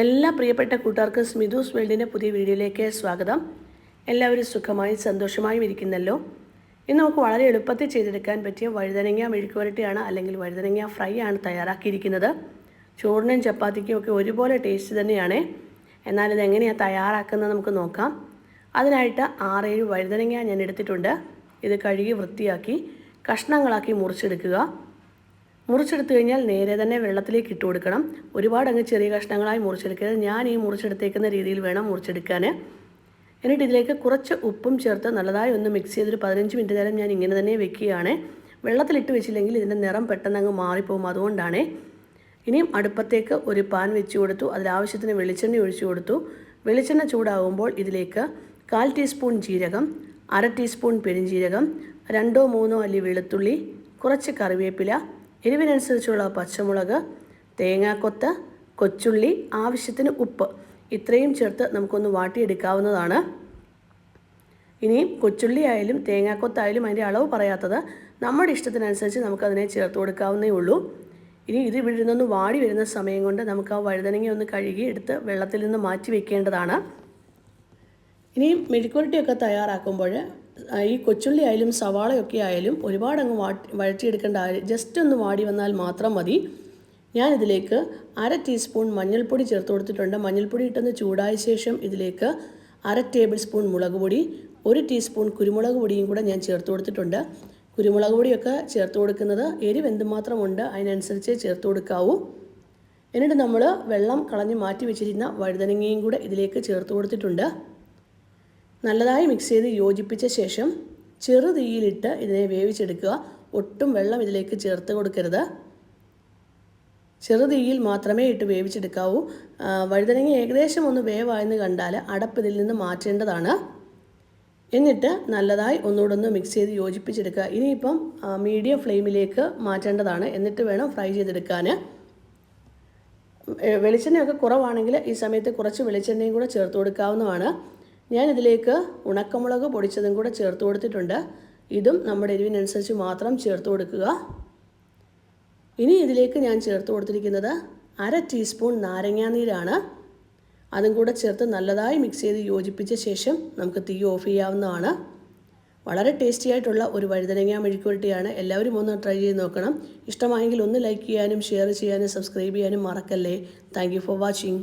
എല്ലാ പ്രിയപ്പെട്ട കൂട്ടുകാർക്കും സ്മിതൂസ് വേൾഡിന്റെ പുതിയ വീഡിയോയിലേക്ക് സ്വാഗതം. എല്ലാവരും സുഖമായി സന്തോഷമായും ഇരിക്കുന്നല്ലോ. ഇന്ന് നമുക്ക് വളരെ എളുപ്പത്തിൽ ചെയ്തെടുക്കാൻ പറ്റിയ വഴുതനങ്ങ മെഴുക്കുവരട്ടിയാണ് അല്ലെങ്കിൽ വഴുതനങ്ങ ഫ്രൈ ആണ് തയ്യാറാക്കിയിരിക്കുന്നത്. ചോറിനും ചപ്പാത്തിക്കും ഒക്കെ ഒരുപോലെ ടേസ്റ്റ് തന്നെയാണ്. എന്നാൽ ഇത് എങ്ങനെയാണ് തയ്യാറാക്കുന്നത് നമുക്ക് നോക്കാം. അതിനായിട്ട് ആറേഴ് വഴുതനങ്ങ ഞാൻ എടുത്തിട്ടുണ്ട്. ഇത് കഴുകി വൃത്തിയാക്കി കഷ്ണങ്ങളാക്കി മുറിച്ചെടുക്കുക. മുറിച്ചെടുത്തു കഴിഞ്ഞാൽ നേരെ തന്നെ വെള്ളത്തിലേക്ക് ഇട്ട് കൊടുക്കണം. ഒരുപാട് അങ്ങ് ചെറിയ കഷ്ണങ്ങളായി മുറിച്ചെടുക്കരുത്. ഞാൻ ഈ മുറിച്ചെടുത്തേക്കുന്ന രീതിയിൽ വേണം മുറിച്ചെടുക്കാൻ. എന്നിട്ട് ഇതിലേക്ക് കുറച്ച് ഉപ്പും ചേർത്ത് നല്ലതായി ഒന്ന് മിക്സ് ചെയ്തൊരു പതിനഞ്ച് മിനിറ്റ് നേരം ഞാൻ ഇങ്ങനെ തന്നെ വെക്കുകയാണ്. വെള്ളത്തിലിട്ട് വെച്ചില്ലെങ്കിൽ ഇതിന്റെ നിറം പെട്ടെന്ന് അങ്ങ് മാറിപ്പോകും അതുകൊണ്ടാണ്. ഇനിയും അടുപ്പത്തേക്ക് ഒരു പാൻ വെച്ച് കൊടുത്തു. അതിലാവശ്യത്തിന് വെളിച്ചെണ്ണ ഒഴിച്ചു കൊടുത്തു. വെളിച്ചെണ്ണ ചൂടാകുമ്പോൾ ഇതിലേക്ക് കാൽ ടീസ്പൂൺ ജീരകം അര ടീസ്പൂൺ പെരിഞ്ജീരകം രണ്ടോ മൂന്നോ അല്ലി വെളുത്തുള്ളി കുറച്ച് കറിവേപ്പില എരിവിനനുസരിച്ചുള്ള പച്ചമുളക് തേങ്ങാക്കൊത്ത് കൊച്ചുള്ളി ആവശ്യത്തിന് ഉപ്പ്. ഇത്രയും ചേർത്ത് നമുക്കൊന്ന് വാട്ടിയെടുക്കാവുന്നതാണ്. ഇനിയും കൊച്ചുള്ളി ആയാലും തേങ്ങാക്കൊത്തായാലും അതിന്റെ അളവ് പറയാത്തത് നമ്മുടെ ഇഷ്ടത്തിനനുസരിച്ച് നമുക്കതിനെ ചേർത്ത് കൊടുക്കാവുന്നേ ഉള്ളൂ. ഇനി ഇത് ഇവിടെ നിന്നൊന്ന് വാടി വരുന്ന സമയം കൊണ്ട് നമുക്ക് ആ വഴുതനങ്ങ ഒന്ന് കഴുകി എടുത്ത് വെള്ളത്തിൽ നിന്ന് മാറ്റി വെക്കേണ്ടതാണ്. ഇനി മെഴുക്കുരട്ടിയൊക്കെ തയ്യാറാക്കുമ്പോൾ ഈ കൊച്ചുള്ളി ആയാലും സവാളയൊക്കെ ആയാലും ഒരുപാട് അങ്ങ് വാട്ടി വഴറ്റിയെടുക്കേണ്ട ജസ്റ്റ് ഒന്ന് വാടി വന്നാൽ മാത്രം മതി. ഞാനിതിലേക്ക് അര ടീസ്പൂൺ മഞ്ഞൾപ്പൊടി ചേർത്ത് കൊടുത്തിട്ടുണ്ട്. മഞ്ഞൾപ്പൊടി ഇട്ടൊന്ന് ചൂടായ ശേഷം ഇതിലേക്ക് അര ടേബിൾ സ്പൂൺ മുളക് പൊടി ഒരു ടീസ്പൂൺ കുരുമുളക് പൊടിയും കൂടെ ഞാൻ ചേർത്ത് കൊടുത്തിട്ടുണ്ട്. കുരുമുളക് പൊടിയൊക്കെ ചേർത്ത് കൊടുക്കുന്നത് എരിവ് എന്തുമാത്രമുണ്ട് അതിനനുസരിച്ച് ചേർത്ത് കൊടുക്കാവൂ. എന്നിട്ട് നമ്മൾ വെള്ളം കളഞ്ഞ് മാറ്റി വെച്ചിരുന്ന വഴുതനങ്ങയും കൂടെ ഇതിലേക്ക് ചേർത്ത് കൊടുത്തിട്ടുണ്ട്. നല്ലതായി മിക്സ് ചെയ്ത് യോജിപ്പിച്ച ശേഷം ചെറു തീയിലിട്ട് ഇതിനെ വേവിച്ചെടുക്കുക. ഒട്ടും വെള്ളം ഇതിലേക്ക് ചേർത്ത് കൊടുക്കരുത്. ചെറു തീയിൽ മാത്രമേ ഇട്ട് വേവിച്ചെടുക്കാവൂ. വഴുതനങ്ങ ഏകദേശം ഒന്ന് വേവായെന്ന് കണ്ടാൽ അടപ്പ് ഇതിൽ നിന്ന് മാറ്റേണ്ടതാണ്. എന്നിട്ട് നല്ലതായി ഒന്നുകൂടെ ഒന്ന് മിക്സ് ചെയ്ത് യോജിപ്പിച്ചെടുക്കുക. ഇനിയിപ്പം മീഡിയം ഫ്ലെയിമിലേക്ക് മാറ്റേണ്ടതാണ്. എന്നിട്ട് വേണം ഫ്രൈ ചെയ്തെടുക്കാൻ. വെളിച്ചെണ്ണയൊക്കെ കുറവാണെങ്കിൽ ഈ സമയത്ത് കുറച്ച് വെളിച്ചെണ്ണയും കൂടെ ചേർത്ത് കൊടുക്കാവുന്നതാണ്. ഞാനിതിലേക്ക് ഉണക്കമുളക് പൊടിച്ചതും കൂടെ ചേർത്ത് കൊടുത്തിട്ടുണ്ട്. ഇതും നമ്മുടെ എരിവിനനുസരിച്ച് മാത്രം ചേർത്ത് കൊടുക്കുക. ഇനി ഇതിലേക്ക് ഞാൻ ചേർത്ത് കൊടുത്തിരിക്കുന്നത് അര ടീസ്പൂൺ നാരങ്ങാനീരാണ് അതും കൂടെ ചേർത്ത് നല്ലതായി മിക്സ് ചെയ്ത് യോജിപ്പിച്ച ശേഷം നമുക്ക് തീ ഓഫ് ചെയ്യാവുന്നതാണ്. വളരെ ടേസ്റ്റി ആയിട്ടുള്ള ഒരു വഴുതനങ്ങ മെഴുക്കുവരട്ടിയാണ്. എല്ലാവരും ഒന്ന് ട്രൈ ചെയ്ത് നോക്കണം. ഇഷ്ടമായെങ്കിൽ ഒന്ന് ലൈക്ക് ചെയ്യാനും ഷെയർ ചെയ്യാനും സബ്സ്ക്രൈബ് ചെയ്യാനും മറക്കല്ലേ. Thank for watching.